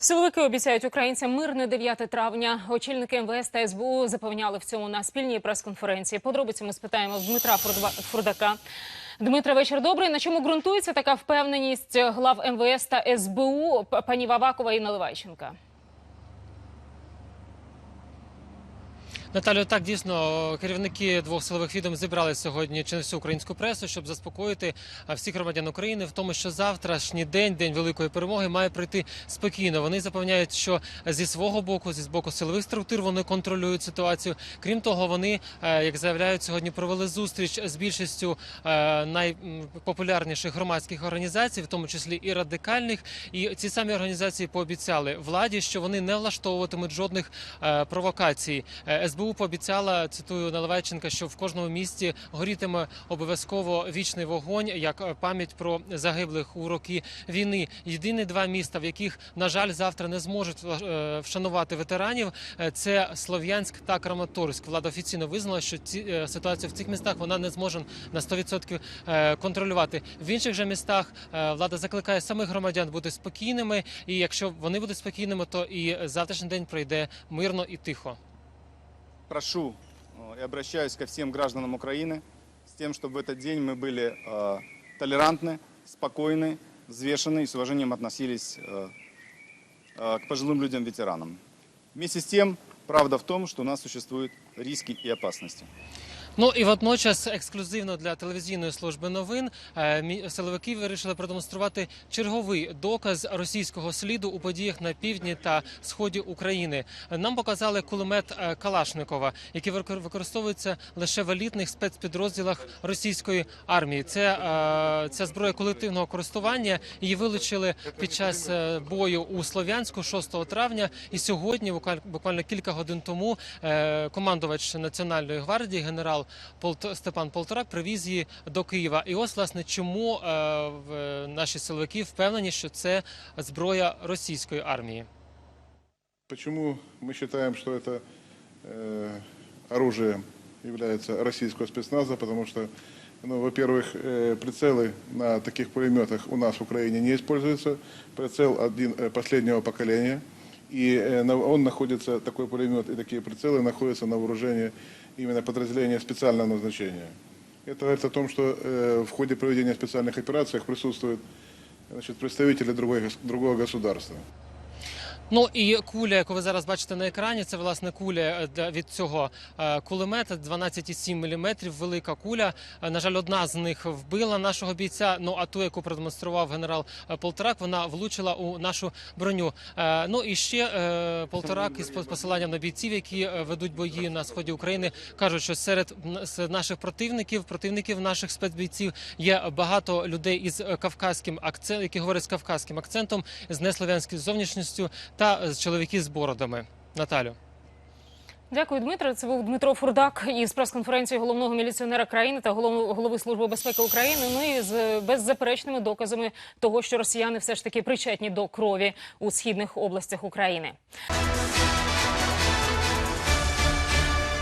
Силовики обіцяють українцям мирне 9 травня. Очільники МВС та СБУ запевняли в цьому на спільній прес-конференції. Подробиці ми спитаємо Дмитра Фурдака. Дмитре, вечір добрий. На чому ґрунтується така впевненість глав МВС та СБУ пані Вавакова і Наливайченка? Наталю, так дійсно керівники двох силових відомств зібрали сьогодні через всю українську пресу, щоб заспокоїти всіх громадян України в тому, що завтрашній день, день великої перемоги, має пройти спокійно. Вони запевняють, що зі свого боку, зі боку силових структур, вони контролюють ситуацію. Крім того, вони, е, як заявляють, сьогодні провели зустріч з більшістю е, найпопулярніших громадських організацій, в тому числі і радикальних. І ці самі організації пообіцяли владі, що вони не влаштовуватимуть жодних е, провокацій. СБУ пообіцяла цитую Наливайченка, що в кожному місті горітиме обов'язково вічний вогонь, як е, пам'ять про загиблих у роки війни. Єдині два міста, в яких на жаль завтра не зможуть е, вшанувати ветеранів, е, це Слов'янськ та Краматорськ. Влада офіційно визнала, що ці ситуацію в цих містах вона не зможе на 100% е, контролювати. В інших же містах влада закликає самих громадян бути спокійними, і якщо вони будуть спокійними, то і завтрашній день пройде мирно і тихо прошу э, и обращаюсь ко всем гражданам Украины с тем, чтобы в этот день мы были э, толерантны, спокойны, взвешены и с уважением относились э, э, к пожилым людям-ветеранам. Вместе с тем, правда в том, что у нас существуют риски и опасности. Ну і водночас ексклюзивно для телевізійної служби новин е, силовики вирішили продемонструвати черговий доказ російського сліду у подіях на півдні та сході України. Нам показали кулемет е, Калашникова, який викор- використовується лише в елітних спецпідрозділах російської армії. Це е, ця зброя колективного користування. Її вилучили під час бою у Слов'янську 6 травня. І сьогодні, буквально- кілька годин тому, командувач Національної гвардії генерал Степан Полторак привіз її до Києва. І ось власне чому е, в- наші силовики впевнені, що це зброя російської армії. Почему мы считаем, что это э, оружие является российского спецназа? Потому что, ну, во-первых, э, прицелы на таких пулеметах у нас в Украине не используются. Прицел один э, последнего поколения. И э, на- он находится, такой пулемет и такие прицелы находятся на вооружении именно подразделения специального назначения. Это говорит о том, что э, в ходе проведения специальных операций присутствуют значит, представители другой, гос- другого государства. Ну і куля, яку ви зараз бачите на екрані, це власне куля е, від цього е, кулемета 12,7 мм, велика куля. Е, На жаль, одна з них вбила нашого бійця. Ну а ту, яку продемонстрував генерал Полторак, вона влучила у нашу броню. Ну і ще Полторак із посиланням на бійців, які ведуть бої на сході України, кажуть, що серед наших противників, противників наших спецбійців є багато людей із кавказьким акцентом, які говорять з кавказьким акцентом, з неслов'янською зовнішністю та з чоловіки з бородами. Наталю. Дякую, Дмитро. Це був Дмитро Фурдак із прес-конференції головного міліціонера країни та голов- голови служби безпеки України. Ну і з беззаперечними доказами того, що росіяни все ж таки причетні до крові у східних областях України.